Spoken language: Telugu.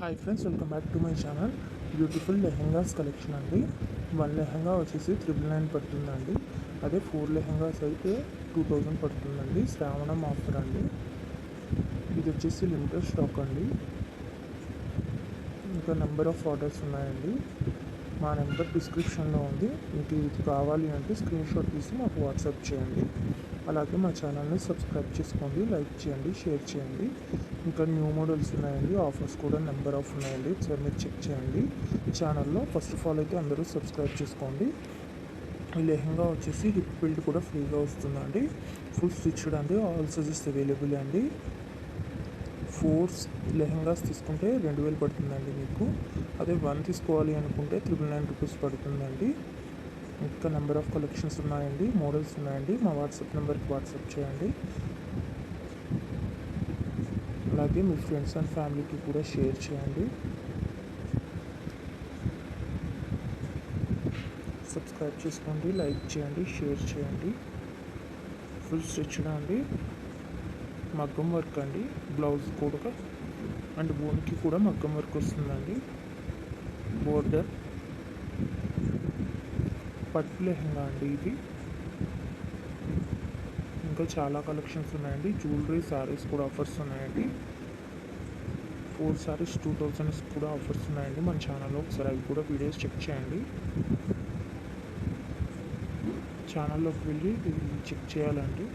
Hi friends welcome back to my channel beautiful lehengas collection అండి. వన్ లెహెంగా వచ్చేసి త్రిబుల్ నైన్ పడుతుందండి. అదే ఫోర్ లెహెంగాస్ అయితే టూ థౌజండ్ పడుతుందండి. శ్రావణం ఆఫర్ అండి. ఇది వచ్చేసి లిమిటెడ్ స్టాక్ అండి. ఇంకా నెంబర్ ఆఫ్ ఆర్డర్స్ ఉన్నాయండి. మా నెంబర్ డిస్క్రిప్షన్లో ఉంది. మీకు ఇది కావాలి అంటే స్క్రీన్ షాట్ తీసి మాకు వాట్సాప్ చేయండి. అలాగే మా ఛానల్ని సబ్స్క్రైబ్ చేసుకోండి లైక్ చేయండి షేర్ చేయండి. ఇంకా న్యూ మోడల్స్ ఉన్నాయండి ఆఫర్స్ కూడా నెంబర్ ఆఫ్ ఉన్నాయండి. ఒకసారి మీరు చెక్ చేయండి. ఛానల్లో ఫస్ట్ ఆఫ్ ఆల్ అయితే అందరూ సబ్స్క్రైబ్ చేసుకోండి. ఈ లెహంగా వచ్చేసి హిప్ బిల్డ్ కూడా ఫ్రీగా వస్తుందండి. ఫుల్ స్టిచ్డ్ అండి ఆల్ సైజెస్ అవైలబుల్ అండి. ఫోర్స్ లెహంగాస్ తీసుకుంటే రెండు వేలు పడుతుందండి మీకు. అదే వన్ తీసుకోవాలి అనుకుంటే త్రిబుల్ నైన్ రూపీస్ పడుతుందండి. ఇంకా నెంబర్ ఆఫ్ కలెక్షన్స్ ఉన్నాయండి మోడల్స్ ఉన్నాయండి. మా వాట్సాప్ నెంబర్కి వాట్సాప్ చేయండి. అలాగే మీ ఫ్రెండ్స్ అండ్ ఫ్యామిలీకి కూడా షేర్ చేయండి. సబ్స్క్రైబ్ చేసుకోండి లైక్ చేయండి షేర్ చేయండి. ఫుల్ స్టిచ్డ్ అండి. మగ్గం వర్క్ అండి. బ్లౌజ్ కూడా అండ్ బోన్కి కూడా మగ్గం వర్క్ వస్తుందండి. బోర్డర్. పట్టు లెహంగా అండి ఇది. ఇంకా చాలా కలెక్షన్స్ ఉన్నాయండి. జ్యువెలరీ శారీస్ కూడా ఆఫర్స్ ఉన్నాయండి. ఫోర్ శారీస్ టూ థౌజండ్స్ కూడా ఆఫర్స్ ఉన్నాయండి. మన ఛానల్లో ఒకసారి అవి కూడా వీడియోస్ చెక్ చేయండి. ఛానల్లోకి వెళ్ళి చెక్ చేయాలండి.